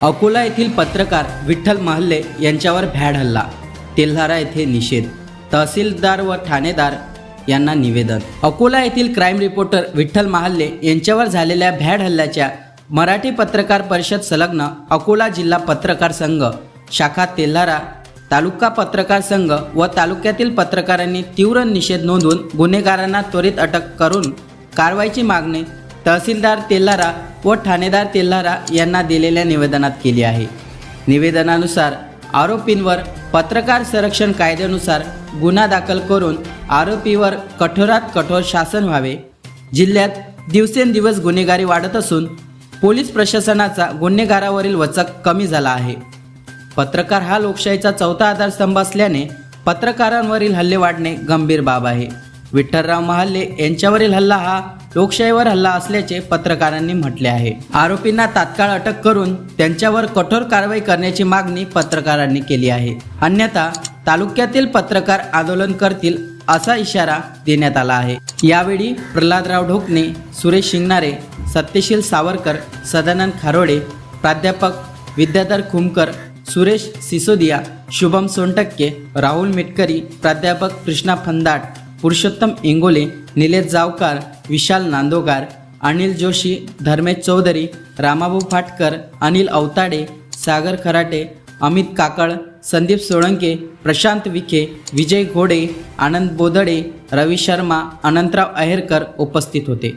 अकोला येथील पत्रकार विठ्ठल महल्ले यांच्यावर भ्याड हल्ला. तेल्हारा येथे निषेध. तहसीलदार व ठाणेदार यांना निवेदन. अकोला येथील क्राईम रिपोर्टर विठ्ठल महाल्ले यांच्यावर झालेल्या भ्याड हल्ल्याच्या मराठी पत्रकार परिषद संलग्न अकोला जिल्हा पत्रकार संघ शाखा तेल्हारा तालुका पत्रकार संघ व तालुक्यातील पत्रकारांनी तीव्र निषेध नोंदवून गुन्हेगारांना त्वरित अटक करून कारवाईची मागणी तहसीलदार तेल्हारा व ठाणेदार तेल्हारा यांना दिलेल्या निवेदनात केली आहे. निवेदनानुसार आरोपींवर पत्रकार संरक्षण कायद्यानुसार गुन्हा दाखल करून आरोपीवर कठोरात कठोर शासन व्हावे. जिल्ह्यात दिवसेंदिवस गुन्हेगारी वाढत असून पोलीस प्रशासनाचा गुन्हेगारावरील वचक कमी झाला आहे. पत्रकार हा लोकशाहीचा चौथा आधारस्तंभ असल्याने पत्रकारांवरील हल्ले वाढणे गंभीर बाब आहे. विठ्ठलराव महाल्ले यांच्यावरील हल्ला हा लोकशाहीवर हल्ला असल्याचे पत्रकारांनी म्हटले आहे. आरोपींना तात्काळ अटक करून त्यांच्यावर कठोर कारवाई करण्याची मागणी पत्रकारांनी केली आहे. अन्यथा तालुक्यातील पत्रकार आंदोलन करतील असा इशारा देण्यात आला आहे. यावेळी प्रल्हादराव ढोकणे सुरेश शिंगणारे सत्यशील सावरकर सदानंद खारोडे प्राध्यापक विद्याधर खुमकर सुरेश सिसोदिया शुभम सोनटक्के राहुल मिटकरी प्राध्यापक कृष्णा फंदाट पुरुषोत्तम इंगोले निलेश जावकार विशाल नांदोगार अनिल जोशी धर्मेश चौधरी रामाभाऊ फाटकर अनिल अवताडे सागर खराटे अमित काकळ संदीप सोळंके प्रशांत विखे विजय घोडे आनंद बोदडे रवी शर्मा अनंतराव अहेरकर उपस्थित होते.